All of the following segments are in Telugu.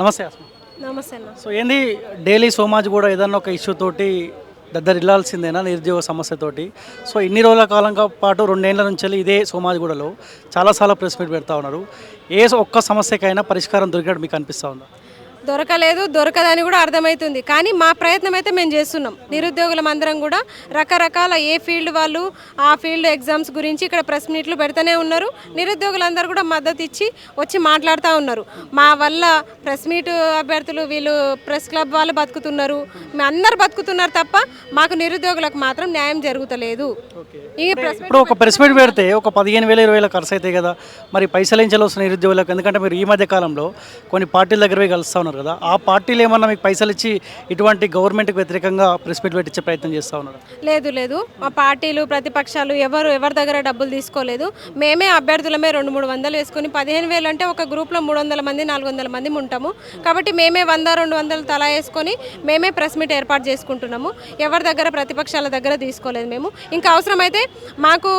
నమస్తే అస్మా నమస్తే అన్న. సో ఏంది డైలీ సోమాజ్ కూడా ఏదన్నా ఒక ఇష్యూ తోటి దద్దరిల్లాల్సిందేనా నిరుద్యోగ సమస్యతోటి సో ఇన్ని రోజుల కాలంగా పాటు రెండేళ్ళ నుంచి వెళ్ళి ఇదే సోమాజిగూడలో చాలాసార్లు ప్రెస్ మీట్ పెడతా ఉన్నారు. ఏ ఒక్క సమస్యకైనా పరిష్కారం దొరికినట్టు మీకు అనిపిస్తూ ఉందా? దొరకలేదు దొరకదని కూడా అర్థమవుతుంది కానీ మా ప్రయత్నం అయితే మేము చేస్తున్నాం. నిరుద్యోగులం అందరం కూడా రకరకాల ఏ ఫీల్డ్ వాళ్ళు ఆ ఫీల్డ్ ఎగ్జామ్స్ గురించి ఇక్కడ ప్రెస్ మీట్లు పెడుతూనే ఉన్నారు. నిరుద్యోగులందరూ కూడా మద్దతు ఇచ్చి వచ్చి మాట్లాడుతూ ఉన్నారు. మా వల్ల ప్రెస్ మీట్ అభ్యర్థులు వీళ్ళు ప్రెస్ క్లబ్ వాళ్ళు బతుకుతున్నారు. అందరు బతుకుతున్నారు తప్ప మాకు నిరుద్యోగులకు మాత్రం న్యాయం జరుగుతలేదు. ఈ ప్రెస్ ఇప్పుడు ఒక ప్రెస్ మీట్ పెడితే ఒక పదిహేను వేల ఇరవై వేల ఖర్చు అవుతాయి కదా. మరి పైసలు ఏం వస్తున్న నిరుద్యోగులకు? ఎందుకంటే మీరు ఈ మధ్య కాలంలో కొన్ని పార్టీల దగ్గర పోయి కలుస్తూ ఉన్నారు. కదా. ఆ పార్టీలు ఏమన్నా మీకు పైసలు ఇచ్చి ఇటువంటి గవర్నమెంట్కి వ్యతిరేకంగా ప్రెస్ మీట్ పెట్టించే ప్రయత్నం చేస్తూ ఉన్నారు? లేదు లేదు. మా పార్టీలు ప్రతిపక్షాలు ఎవరు ఎవరి దగ్గర డబ్బులు తీసుకోలేదు. మేమే అభ్యర్థులమే రెండు మూడు వందలు వేసుకొని పదిహేను వేలు అంటే ఒక గ్రూప్లో మూడు వందల మంది నాలుగు వందల మంది ఉంటాము. కాబట్టి మేమే వంద రెండు వందలు తలా వేసుకొని మేమే ప్రెస్ మీట్ ఏర్పాటు చేసుకుంటున్నాము. ఎవరి దగ్గర ప్రతిపక్షాల దగ్గర తీసుకోలేదు మేము. ఇంకా అవసరమైతే మాకు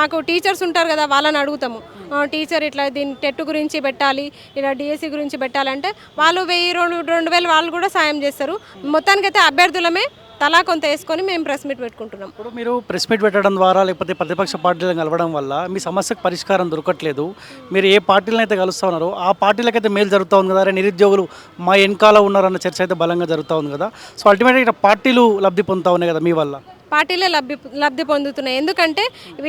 మాకు టీచర్స్ ఉంటారు కదా వాళ్ళని అడుగుతాము. టీచర్ ఇట్లా దీని టెట్ గురించి పెట్టాలి ఇలా డిఎస్సి గురించి పెట్టాలంటే వాళ్ళు వెయ్యి రెండు రెండు వేలు వాళ్ళు కూడా సాయం చేస్తారు. మొత్తానికైతే అభ్యర్థులమే తలా కొంత వేసుకొని మేము ప్రెస్ మీట్ పెట్టుకుంటున్నాం. ఇప్పుడు మీరు ప్రెస్ మీట్ పెట్టడం ద్వారా లేకపోతే ప్రతిపక్ష పార్టీలను కలవడం వల్ల మీ సమస్యకు పరిష్కారం దొరకట్లేదు. మీరు ఏ పార్టీలను అయితే కలుస్తూ ఉన్నారో ఆ పార్టీలకైతే మేలు జరుగుతూ ఉంది కదా. అరే నిరుద్యోగులు మా వెనకాల ఉన్నారన్న చర్చ అయితే బలంగా జరుగుతూ ఉంది కదా. సో అల్టిమేట్గా ఇక్కడ పార్టీలు లబ్ధి పొందుతూ ఉన్నాయి కదా మీ వల్ల. పార్టీలే లబ్ధి లబ్ధి పొందుతున్నాయి. ఎందుకంటే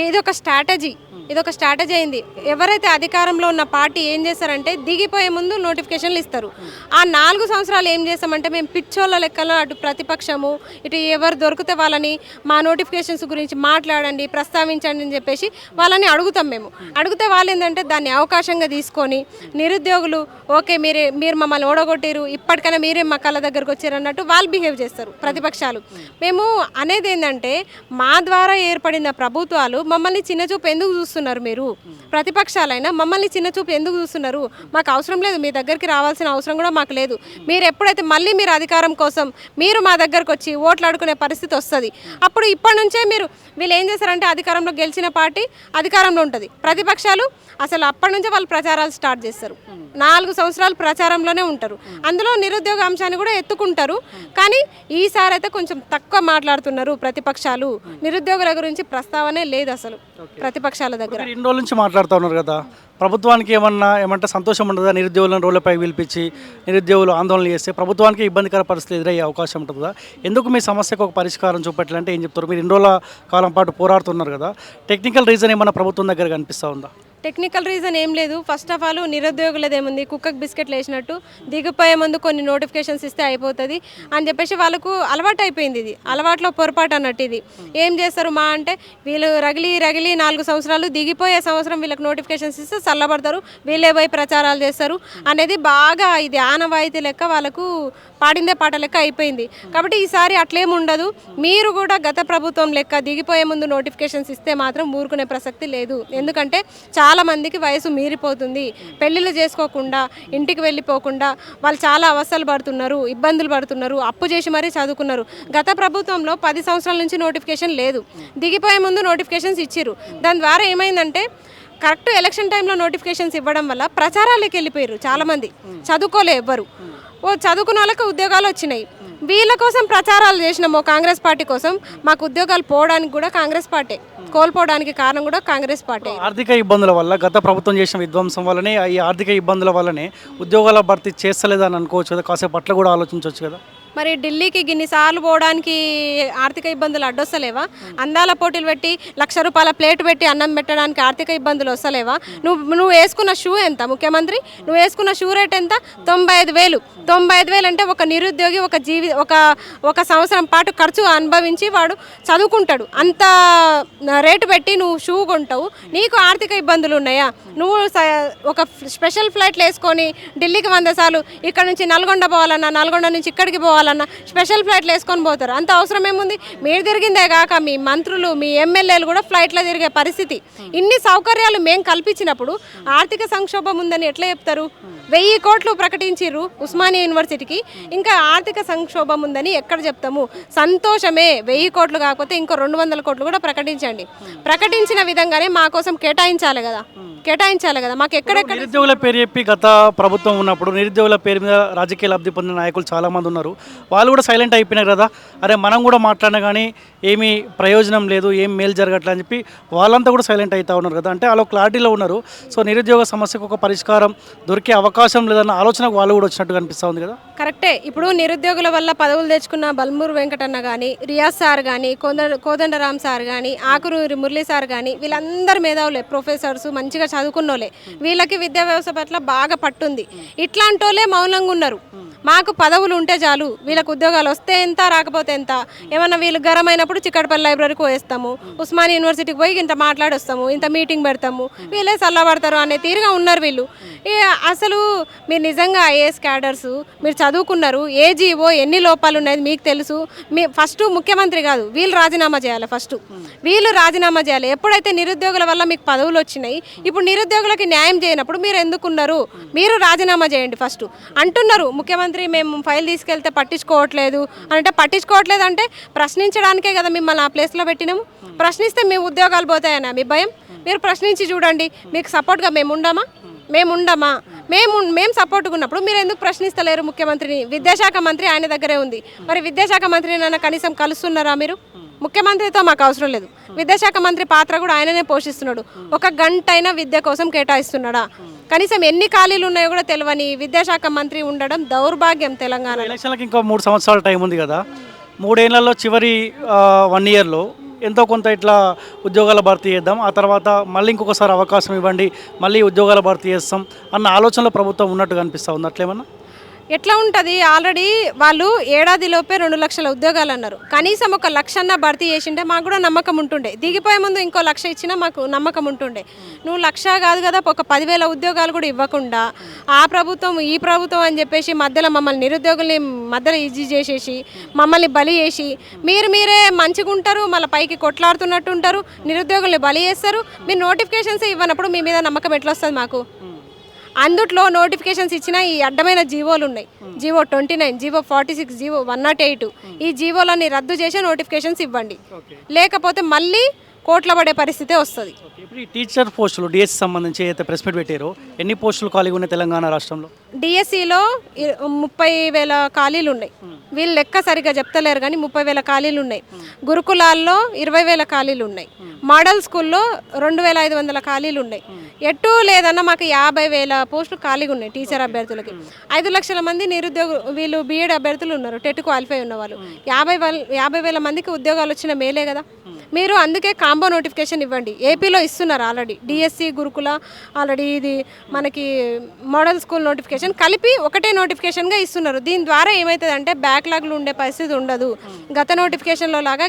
ఇది ఒక స్ట్రాటజీ. ఇది ఒక స్ట్రాటజీ అయింది. ఎవరైతే అధికారంలో ఉన్న పార్టీ ఏం చేస్తారంటే దిగిపోయే ముందు నోటిఫికేషన్లు ఇస్తారు. ఆ నాలుగు సంవత్సరాలు ఏం చేస్తామంటే మేము పిచ్చోళ్ళ లెక్కలో అటు ప్రతిపక్షము ఇటు ఎవరు దొరికితే వాళ్ళని మా నోటిఫికేషన్స్ గురించి మాట్లాడండి ప్రస్తావించండి అని చెప్పేసి వాళ్ళని అడుగుతాం మేము. అడిగితే వాళ్ళు ఏంటంటే దాన్ని అవకాశంగా తీసుకొని నిరుద్యోగులు ఓకే మీరే మీరు మమ్మల్ని ఓడగొట్టారు ఇప్పటికైనా మీరే మా కళ్ళ దగ్గరకు వచ్చారు అన్నట్టు వాళ్ళు బిహేవ్ చేస్తారు ప్రతిపక్షాలు. మేము అనేది ఏంటంటే మా ద్వారా ఏర్పడిన ప్రభుత్వాలు మమ్మల్ని చిన్నచూపు ఎందుకు చూస్తున్నారు మీరు? ప్రతిపక్షాలైనా మమ్మల్ని చిన్న చూపు ఎందుకు చూస్తున్నారు? మాకు అవసరం లేదు మీ దగ్గరికి రావాల్సిన అవసరం కూడా మాకు లేదు. మీరు ఎప్పుడైతే మళ్ళీ మీరు అధికారం కోసం మీరు మా దగ్గరకు వచ్చి ఓట్లు ఆడుకునే పరిస్థితి వస్తుంది అప్పుడు ఇప్పటి నుంచే మీరు వీళ్ళు ఏం చేస్తారంటే అధికారంలో గెలిచిన పార్టీ అధికారంలో ఉంటుంది. ప్రతిపక్షాలు అసలు అప్పటి నుంచే వాళ్ళు ప్రచారాలు స్టార్ట్ చేస్తారు. నాలుగు సంవత్సరాలు ప్రచారంలోనే ఉంటారు. అందులో నిరుద్యోగ అంశాన్ని కూడా ఎత్తుకుంటారు. కానీ ఈసారి అయితే కొంచెం తక్కువ మాట్లాడుతున్నారు ప్రతిపక్షాలు. నిరుద్యోగుల గురించి ప్రస్తావనే లేదు అసలు ప్రతిపక్షాల దగ్గర. మీరు ఇన్ని రోజుల నుంచి మాట్లాడుతూ ఉన్నారు కదా. ప్రభుత్వానికి ఏమన్నా ఏమంటే సంతోషం ఉండదా? నిరుద్యోగులను రోడ్లపై పిలిపించి నిరుద్యోగులు ఆందోళన చేస్తే ప్రభుత్వానికి ఇబ్బందికర పరిస్థితులు ఎదురయ్యే అవకాశం ఉంటుందా ఎందుకు మీ సమస్యకు ఒక పరిష్కారం చూపెట్టాలంటే ఏం చెప్తారు? మీరు ఇన్ని రోజుల కాలం పాటు పోరాడుతున్నారు కదా. టెక్నికల్ రీజన్ ఏమన్నా ప్రభుత్వం దగ్గర కనిపిస్తూ ఉందా? టెక్నికల్ రీజన్ ఏం లేదు. ఫస్ట్ ఆఫ్ ఆల్ నిరుద్యోగులదేముంది? కుక్కకు బిస్కెట్లు వేసినట్టు దిగిపోయే ముందు కొన్ని నోటిఫికేషన్స్ ఇస్తే అయిపోతుంది. అని చెప్పేసి వాళ్ళకు అలవాటు అయిపోయింది ఇది. అలవాట్లో పొరపాటు అన్నట్టు ఇది. ఏం చేస్తారు మా అంటే వీళ్ళు రగిలి రగిలి నాలుగు సంవత్సరాలు దిగిపోయే సంవత్సరం వీళ్ళకి నోటిఫికేషన్స్ ఇస్తే చల్లబడతారు. వీళ్ళే పోయి ప్రచారాలు చేస్తారు. అనేది బాగా ఇది ఆనవాయితీ లెక్క వాళ్ళకు పాడిందే పాట లెక్క అయిపోయింది. కాబట్టి ఈసారి అట్లేం ఉండదు. మీరు కూడా గత ప్రభుత్వం లెక్క దిగిపోయే ముందు నోటిఫికేషన్స్ ఇస్తే మాత్రం ఊరుకునే ప్రసక్తి లేదు. ఎందుకంటే చాలా చాలామందికి వయసు మీరిపోతుంది. పెళ్ళిళ్ళు చేసుకోకుండా ఇంటికి వెళ్ళిపోకుండా వాళ్ళు చాలా అవస్థలు పడుతున్నారు ఇబ్బందులు పడుతున్నారు అప్పు చేసి మరీ చదువుకున్నారు. గత ప్రభుత్వంలో పది సంవత్సరాల నుంచి నోటిఫికేషన్ లేదు. దిగిపోయే ముందు నోటిఫికేషన్స్ ఇచ్చిర్రు. దాని ద్వారా ఏమైందంటే కరెక్ట్ ఎలక్షన్ టైంలో నోటిఫికేషన్స్ ఇవ్వడం వల్ల ప్రచారాలకు వెళ్ళిపోయారు చాలామంది. చదువుకోలే ఎవ్వరు. ఓ చదువుకున్న వాళ్ళకి ఉద్యోగాలు వచ్చినాయి. వీళ్ళ కోసం ప్రచారాలు చేసినాము కాంగ్రెస్ పార్టీ కోసం. మాకు ఉద్యోగాలు పోవడానికి కూడా కాంగ్రెస్ పార్టీ. కోల్పోవడానికి కారణం కూడా కాంగ్రెస్ పార్టీ. ఆర్థిక ఇబ్బందుల వల్ల గత ప్రభుత్వం చేసిన విధ్వంసం వల్లనే ఈ ఆర్థిక ఇబ్బందుల వల్లనే ఉద్యోగాల భర్తీ చేస్తలేదని అనుకోవచ్చు కదా కాసేపు అట్లా కూడా ఆలోచించవచ్చు కదా? మరి ఢిల్లీకి గిన్నిసార్లు పోవడానికి ఆర్థిక ఇబ్బందులు అడ్డొస్తలేవా? అందాల పోటీలు పెట్టి లక్ష రూపాయల ప్లేట్ పెట్టి అన్నం పెట్టడానికి ఆర్థిక ఇబ్బందులు వస్తలేవా? నువ్వు నువ్వు వేసుకున్న షూ ఎంత ముఖ్యమంత్రి? నువ్వు వేసుకున్న షూ రేట్ ఎంత? తొంభై ఐదు వేలు. తొంభై ఐదు వేలు అంటే ఒక నిరుద్యోగి ఒక జీవి ఒక ఒక సంవత్సరం పాటు ఖర్చు అనుభవించి వాడు చదువుకుంటాడు. అంత రేటు పెట్టి నువ్వు షూ కొంటావు. నీకు ఆర్థిక ఇబ్బందులు ఉన్నాయా? నువ్వు స- ఒక స్పెషల్ ఫ్లైట్లు వేసుకొని ఢిల్లీకి వంద సార్లు ఇక్కడ నుంచి నల్గొండ పోవాలన్నా నల్గొండ నుంచి ఇక్కడికి పోవాలన్నా స్పెషల్ ఫ్లైట్లు వేసుకొని పోతారు. అంత అవసరం ఏముంది? మీరు తిరిగిందే కాక మీ మంత్రులు మీ ఎమ్మెల్యేలు కూడా ఫ్లైట్లో తిరిగే పరిస్థితి. ఇన్ని సౌకర్యాలు మేము కల్పించినప్పుడు ఆర్థిక సంక్షోభం ఉందని ఎట్లా చెప్తారు? వెయ్యి కోట్లు ప్రకటించిర్రు ఉస్మానియా యూనివర్సిటీకి. ఇంకా ఆర్థిక సంక్షోభం ఉందని ఎక్కడ చెప్తాము? సంతోషమే. వెయ్యి కోట్లు కాకపోతే ఇంకో రెండు వందల కోట్లు కూడా ప్రకటించండి. ప్రకటించిన విధంగానే మా కోసం కేటాయించాలి కదా. కేటాయించాలి కదా. మాకు ఎక్కడెక్కడ నిరుద్యోగుల పేరు చెప్పి గత ప్రభుత్వం ఉన్నప్పుడు నిరుద్యోగుల పేరు మీద రాజకీయ లబ్ధి పొందిన నాయకులు చాలామంది ఉన్నారు. వాళ్ళు కూడా సైలెంట్ అయిపోయినారు కదా. అరే మనం కూడా మాట్లాడినా కానీ ఏమీ ప్రయోజనం లేదు ఏం మేలు జరగట్లే అని చెప్పి వాళ్ళంతా కూడా సైలెంట్ అవుతా ఉన్నారు కదా. అంటే వాళ్ళు క్లారిటీలో ఉన్నారు. సో నిరుద్యోగ సమస్యకు ఒక పరిష్కారం దొరికే అవకాశం లేదన్న ఆలోచన వాళ్ళు కూడా వచ్చినట్టు కనిపిస్తూ ఉంది కదా? కరెక్టే. ఇప్పుడు నిరుద్యోగుల వల్ల పదవులు తెచ్చుకున్న బల్మూరు వెంకటన్న కానీ రియాజ్ సార్ కానీ కోదండ కోదండరామ్ సార్ కానీ ఆకురూరి మురళీ సార్ కానీ వీళ్ళందరూ మేధావులే ప్రొఫెసర్స్ మంచిగా చదువుకున్నోలే వీళ్ళకి విద్యా వ్యవస్థ పట్ల బాగా పట్టుంది. ఇట్లాంటోలే మౌనంగా ఉన్నారు. మాకు పదవులు ఉంటే చాలు వీళ్ళకు ఉద్యోగాలు వస్తే ఎంత రాకపోతే ఎంత. ఏమన్నా వీళ్ళు గరమైనప్పుడు చిక్కడపల్లి లైబ్రరీకి పోయేస్తాము ఉస్మాన్ యూనివర్సిటీకి పోయి ఇంత మాట్లాడొస్తాము ఇంత మీటింగ్ పెడతాము. వీళ్ళే చల్లబడతారు అనే తీరుగా ఉన్నారు వీళ్ళు. అసలు మీరు నిజంగా ఐఏఎస్ క్యాడర్స్ మీరు చదువుకున్నారు ఏ జీవో ఎన్ని లోపాలు ఉన్నాయి మీకు తెలుసు? మీ ఫస్ట్ ముఖ్యమంత్రి కాదు వీళ్ళు రాజీనామా చేయాలి ఫస్ట్. వీళ్ళు రాజీనామా చేయాలి. ఎప్పుడైతే నిరుద్యోగుల వల్ల మీకు పదవులు వచ్చినాయి ఇప్పుడు నిరుద్యోగులకి న్యాయం చేయనప్పుడు మీరు ఎందుకున్నారు? మీరు రాజీనామా చేయండి ఫస్ట్. అంటున్నారు ముఖ్యమంత్రి మేము ఫైల్ తీసుకెళ్తే పట్టించుకోవట్లేదు అంటే పట్టించుకోవట్లేదు అంటే ప్రశ్నించడానికే కదా మిమ్మల్ని ఆ ప్లేస్లో పెట్టినాము. ప్రశ్నిస్తే మీ ఉద్యోగాలు పోతాయనా మీ భయం? మీరు ప్రశ్నించి చూడండి. మీకు సపోర్ట్గా మేము ఉండమా? మేము ఉండమా? మేము మేము సపోర్ట్గా ఉన్నప్పుడు మీరు ఎందుకు ప్రశ్నిస్తలేరు ముఖ్యమంత్రిని? విద్యాశాఖ మంత్రి ఆయన దగ్గరే ఉంది. మరి విద్యాశాఖ మంత్రిని నన్ను కనీసం కలుస్తున్నారా మీరు? ముఖ్యమంత్రితో మాకు అవసరం లేదు. విద్యాశాఖ మంత్రి పాత్ర కూడా ఆయననే పోషిస్తున్నాడు. ఒక గంట అయినా విద్య కోసం కేటాయిస్తున్నాడా? కనీసం ఎన్ని ఖాళీలు ఉన్నాయో కూడా తెలియని విద్యాశాఖ మంత్రి ఉండడం దౌర్భాగ్యం తెలంగాణ ఎలక్షన్లకు ఇంకో మూడు సంవత్సరాల టైం ఉంది కదా. మూడేళ్ళలో చివరి వన్ ఇయర్లో ఎంతో కొంత ఇట్లా ఉద్యోగాల భర్తీ చేద్దాం. ఆ తర్వాత మళ్ళీ ఇంకొకసారి అవకాశం ఇవ్వండి మళ్ళీ ఉద్యోగాల భర్తీ చేస్తాం అన్న ఆలోచనలో ప్రభుత్వం ఉన్నట్టు కనిపిస్తూ ఉంది. అట్లేమన్నా? ఎట్లా ఉంటుంది? ఆల్రెడీ వాళ్ళు ఏడాదిలోపే రెండు లక్షల ఉద్యోగాలు అన్నారు. కనీసం ఒక లక్షన్న భర్తీ చేసింటే మాకు కూడా నమ్మకం ఉంటుండే. దిగిపోయే ముందు ఇంకో లక్ష ఇచ్చినా మాకు నమ్మకం ఉంటుండే. నువ్వు లక్ష కాదు కదా ఒక పదివేల ఉద్యోగాలు కూడా ఇవ్వకుండా ఆ ప్రభుత్వం ఈ ప్రభుత్వం అని చెప్పేసి మధ్యలో మమ్మల్ని నిరుద్యోగుల్ని మధ్యలో ఈజీ చేసేసి మమ్మల్ని బలి చేసి మీరు మీరే మంచిగా ఉంటారు మళ్ళీ పైకి కొట్లాడుతున్నట్టు ఉంటారు నిరుద్యోగుల్ని బలి చేస్తారు. మీరు నోటిఫికేషన్స్ ఇవ్వనప్పుడు మీ మీద నమ్మకం ఎట్లా వస్తుంది మాకు? అందుట్లో నోటిఫికేషన్స్ ఇచ్చిన ఈ అడ్డమైన జీవోలు ఉన్నాయి. GO twenty nine GO forty six GO one nought eight. ఈ జీవోలన్నీ రద్దు చేసే నోటిఫికేషన్స్ ఇవ్వండి. లేకపోతే మళ్ళీ కోట్ల పడే పరిస్థితే వస్తుంది. ఓకే ఇప్పుడు ఈ టీచర్ పోస్టులు డిఎస్సి సంబంధించి అయితే ప్రెస్ మీట్ పెట్టారో ఎన్ని పోస్టులు ఖాళీగా ఉన్నాయి తెలంగాణ రాష్ట్రంలో? డిఎస్సిలో ముప్పై వేల ఖాళీలు ఉన్నాయి. వీళ్ళు లెక్క సరిగా చెప్తలేరు కానీ ముప్పై వేల ఖాళీలు ఉన్నాయి. గురుకులాల్లో ఇరవై వేల ఖాళీలు ఉన్నాయి. మోడల్ స్కూల్లో రెండు వేల ఐదు వందల ఖాళీలు ఉన్నాయి. ఎటు లేదన్నా మాకు యాభై వేల పోస్టులు ఖాళీగా ఉన్నాయి టీచర్ అభ్యర్థులకి. ఐదు లక్షల మంది నిరుద్యోగ వీళ్ళు బీఎడ్ అభ్యర్థులు ఉన్నారు. టెట్ క్వాలిఫై ఉన్న వాళ్ళు యాభై యాభై వేల మందికి ఉద్యోగాలు వచ్చిన మేలే కదా. మీరు అందుకే కాంబో నోటిఫికేషన్ ఇవ్వండి. ఏపీలో ఇస్తున్నారు ఆల్రెడీ. డిఎస్సి గురుకుల ఆల్రెడీ ఇది మనకి మోడల్ స్కూల్ నోటిఫికేషన్ కలిపి ఒకటే నోటిఫికేషన్గా ఇస్తున్నారు. దీని ద్వారా ఏమవుతుందంటే బ్యాక్లాగ్లు ఉండే పరిస్థితి ఉండదు. గత నోటిఫికేషన్లో లాగా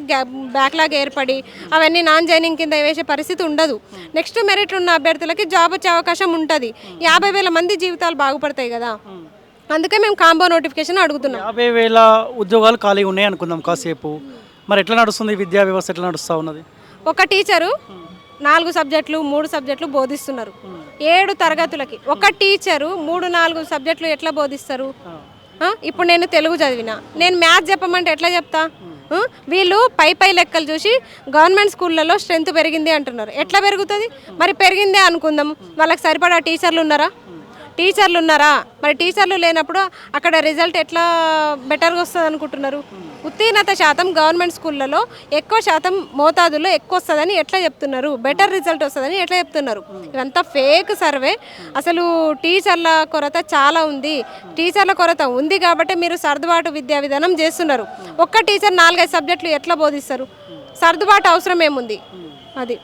బ్యాక్లాగ్ ఏర్పడి అవన్నీ నాన్ జాయినింగ్ కింద వేసే పరిస్థితి ఉండదు. నెక్స్ట్ మెరిట్ ఉన్న అభ్యర్థులకి జాబ్ వచ్చే అవకాశం ఉంటుంది. యాభై వేల మంది జీవితాలు బాగుపడతాయి కదా. అందుకే మేము కాంబో నోటిఫికేషన్ అడుగుతున్నాం. యాభై వేల ఉద్యోగాలు ఖాళీగా ఉన్నాయి అనుకుందాం కాసేపు. మరి ఎట్లా నడుస్తుంది విద్యా వ్యవస్థ? ఎట్లా నడుస్తూ ఉన్నది? ఒక టీచరు నాలుగు సబ్జెక్టులు మూడు సబ్జెక్టులు బోధిస్తున్నారు. ఏడు తరగతులకి. ఒక టీచరు మూడు నాలుగు సబ్జెక్టులు ఎట్లా బోధిస్తారు? ఇప్పుడు నేను తెలుగు చదివిన. నేను మ్యాథ్స్ చెప్పమంటే ఎట్లా చెప్తా? వీళ్ళు పై పై లెక్కలు చూసి గవర్నమెంట్ స్కూళ్ళలో స్ట్రెంత్ పెరిగింది అంటున్నారు. ఎట్లా పెరుగుతుంది? మరి పెరిగిందే అనుకుందాం. వాళ్ళకి సరిపడా టీచర్లు ఉన్నారా? టీచర్లు ఉన్నారా? మరి టీచర్లు లేనప్పుడు అక్కడ రిజల్ట్ ఎట్లా బెటర్గా వస్తుంది అనుకుంటున్నారు ఉత్తీర్ణత శాతం గవర్నమెంట్ స్కూళ్ళలో ఎక్కువ శాతం మోతాదులో ఎక్కువ వస్తుందని ఎట్లా చెప్తున్నారు? బెటర్ రిజల్ట్ వస్తుందని ఎట్లా చెప్తున్నారు? ఇదంతా ఫేక్ సర్వే. అసలు టీచర్ల కొరత చాలా ఉంది. టీచర్ల కొరత ఉంది కాబట్టి మీరు సర్దుబాటు విద్యా విధానం చేస్తున్నారు. ఒక్క టీచర్ నాలుగైదు సబ్జెక్టులు ఎట్లా బోధిస్తారు? సర్దుబాటు అవసరం ఏముంది అది.